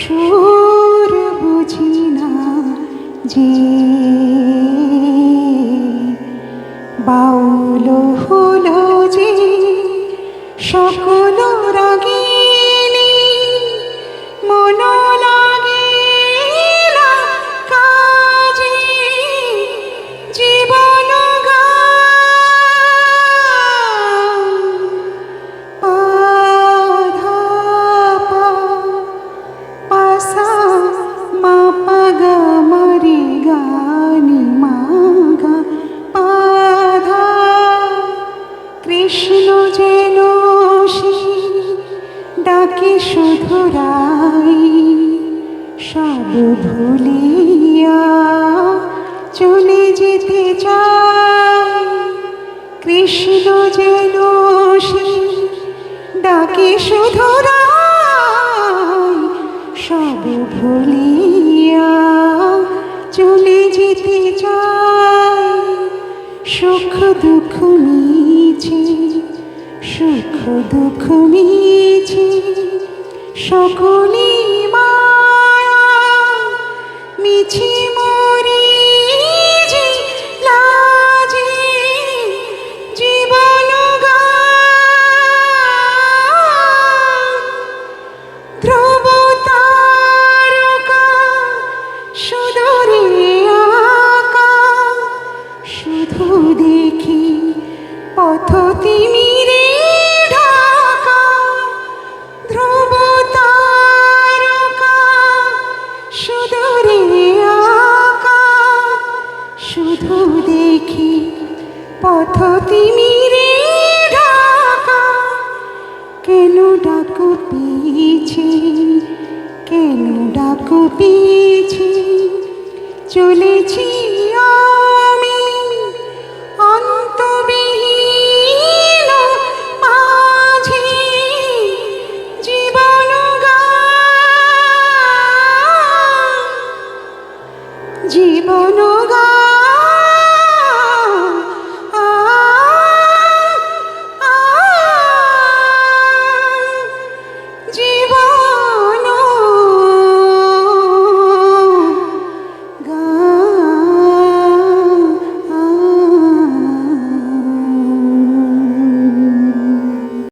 সুর বুঝি না বাউল হলো যে সকল রাগিনী ডাকে শুধু রাই, সব ভুলিয়া চলে যেতে চাই। কৃষ্ণ সে ডাকে শুধু রাই, সব ভুলিয়া চলে যেতে চাই। সুখ দুঃখ সুখ দুঃখ মিছে সকলি মায়া মিছি মরি শুধু দেখি পথ তিমিরে শুধু দেখি পথ কেন ডাকু কেন ডাকু পিছে? চলেছি আ